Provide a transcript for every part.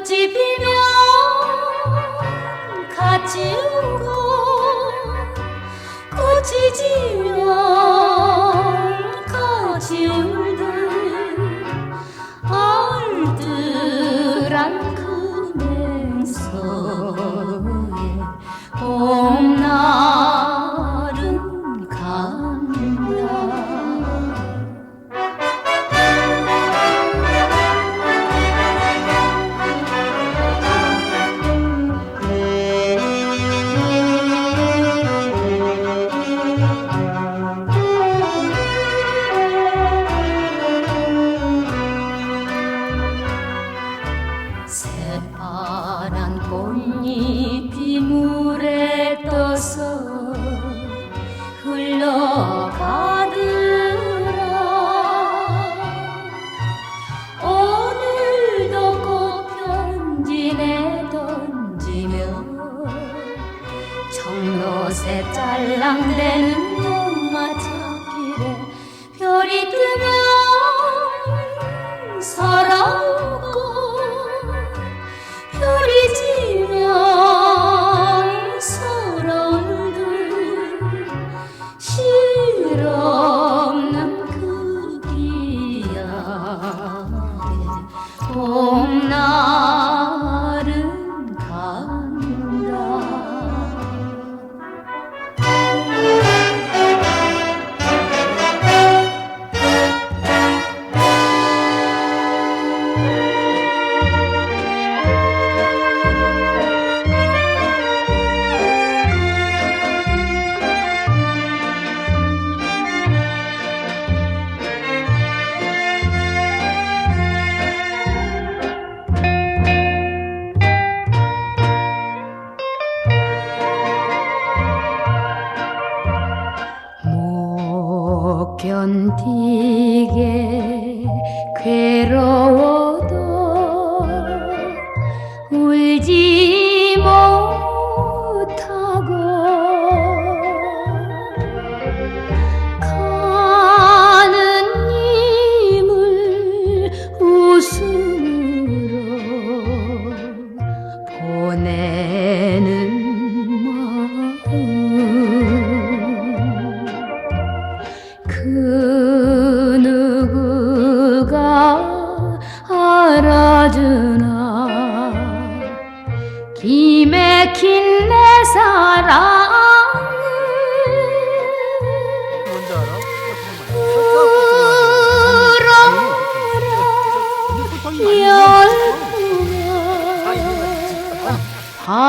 꽃이 피면 같이 울고 꽃이 지면 같이 울든 얼들한 그맹서에 봄나 외로워도 울지 못하고 가는 힘을 웃음으로 보내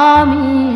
আমি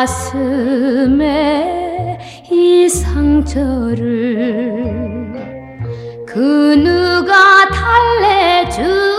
가슴에 이 상처를 그 누가 달래주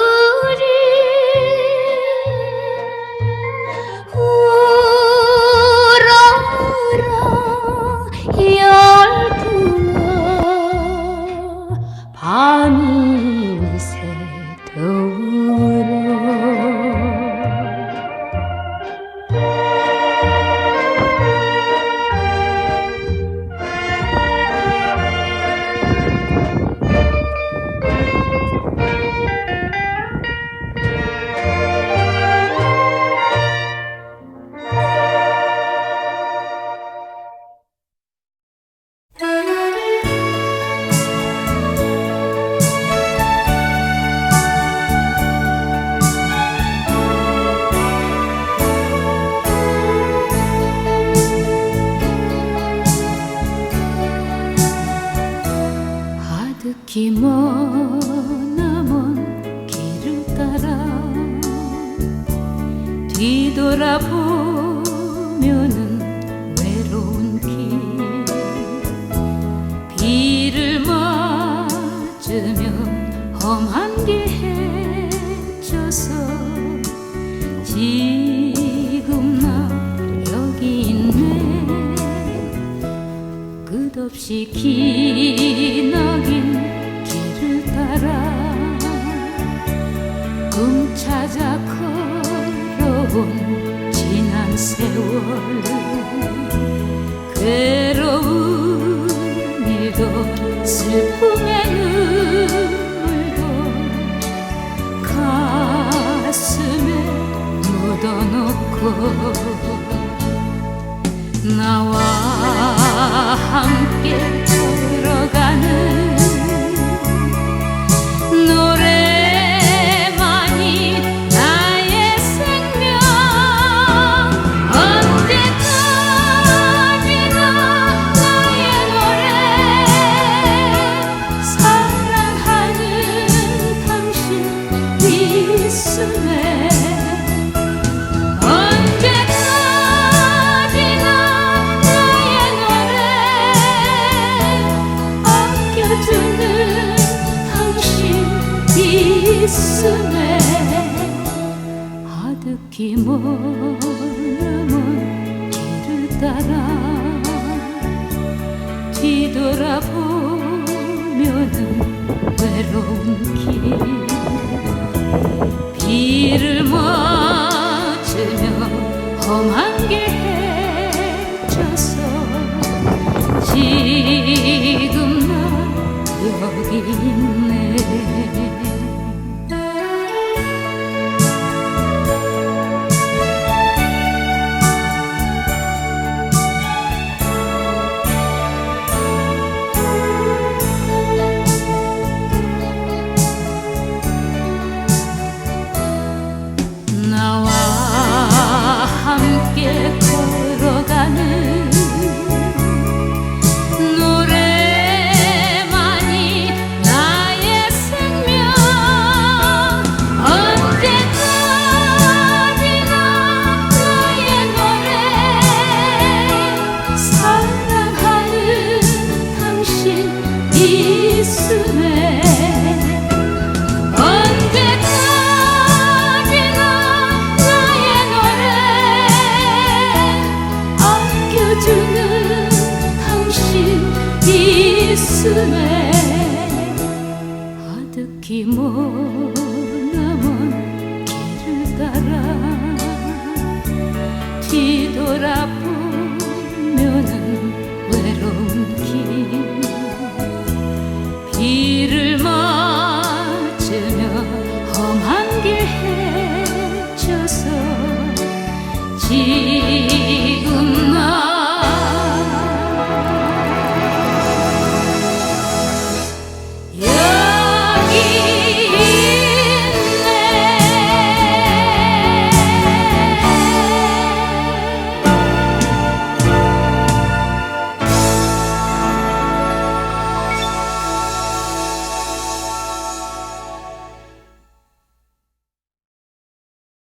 따라 뒤돌아보면은 외로운 길. 비를 맞으며 험한 길 헤쳐서 지금 나 여기 있네. 끝없이 기 괴로운 일도 슬픔의 눈물도 가슴에 묻어놓고 나와 함께 있음에 아득히 머나먼 길을 따라 뒤돌아보면은 외로운 길 있음에 아득히 머나먼 길을 따라 뒤돌아보면은 외로운 길